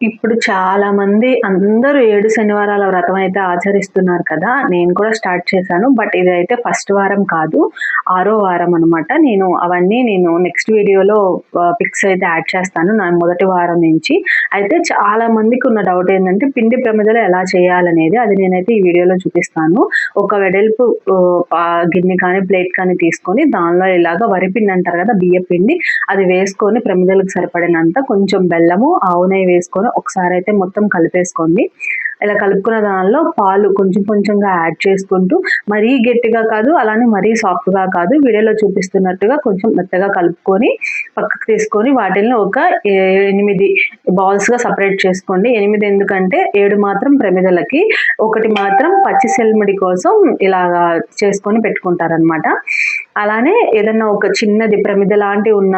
ఇప్పుడు చాలా మంది అందరూ ఏడు శనివారాల వ్రతం అయితే ఆచరిస్తున్నారు కదా నేను కూడా స్టార్ట్ చేశాను. బట్ ఇది అయితే ఫస్ట్ వారం కాదు ఆరో వారం అనమాట నేను అవన్నీ నేను నెక్స్ట్ వీడియోలో పిక్స్ అయితే యాడ్ చేస్తాను నా మొదటి వారం నుంచి. అయితే చాలా మందికి ఉన్న డౌట్ ఏంటంటే పిండి ప్రమిదలు ఎలా చేయాలనేది అది నేనైతే ఈ వీడియోలో చూపిస్తాను. ఒక వెడల్పు గిన్నె కానీ ప్లేట్ కానీ తీసుకొని దానిలో ఇలాగా వరిపిండి అంటారు కదా బియ్య పిండి అది వేసుకొని ప్రమిదలకు సరిపడినంత కొంచెం బెల్లము ఆవు నెయ్యి వేసుకొని ఒకసారి అయితే మొత్తం కలిపేసుకోండి. ఇలా కలుపుకున్న దానిలో పాలు కొంచెం కొంచెంగా యాడ్ చేసుకుంటూ మరీ గట్టిగా కాదు అలానే మరీ సాఫ్ట్గా కాదు వీడియోలో చూపిస్తున్నట్టుగా కొంచెం మెత్తగా కలుపుకొని పక్కకు తీసుకొని వాటిని ఒక ఎనిమిది బాల్స్గా సపరేట్ చేసుకోండి. ఎనిమిది ఎందుకంటే ఏడు మాత్రం ప్రమిదలకి ఒకటి మాత్రం పచ్చి సెల్మిడి కోసం ఇలాగా చేసుకొని పెట్టుకుంటారనమాట అలానే ఏదన్నా ఒక చిన్నది ప్రమిద లాంటి ఉన్న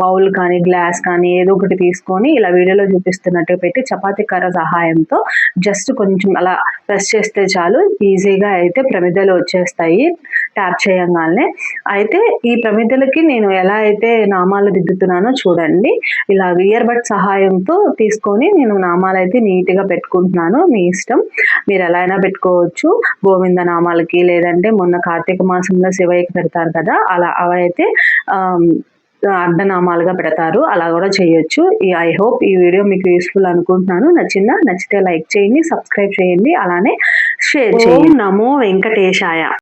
బౌల్ కానీ గ్లాస్ కానీ ఏదో ఒకటి తీసుకొని ఇలా వీడియోలో చూపిస్తున్నట్టు పెట్టి చపాతి కర్ర సహాయంతో జస్ట్ కొంచెం అలా ప్రెస్ చేస్తే చాలు ఈజీగా అయితే ప్రమిదలు వచ్చేస్తాయి. ట్యాప్ చేయంగానే అయితే ఈ ప్రమిదలకి నేను ఎలా అయితే నామాలు దిద్దుతున్నానో చూడండి. ఇలా ఇయర్ బడ్ సహాయంతో తీసుకొని నేను నామాలు అయితే నీట్గా పెట్టుకుంటున్నాను. మీ ఇష్టం. మీరు ఎలా అయినా పెట్టుకోవచ్చు. గోవింద నామాలకి లేదంటే మొన్న కార్తీక మాసంలో శివయ్యకి పెడతారు కదా అలా అవైతే అర్ధనామాలుగా పెడతారు. అలా కూడా చేయొచ్చు. ఐ హోప్ ఈ వీడియో మీకు యూస్ఫుల్ అనుకుంటున్నాను. నచ్చిందా? నచ్చితే లైక్ చేయండి సబ్స్క్రైబ్ చేయండి. అలానే షేర్ చేయండి. నమో వెంకటేశాయ.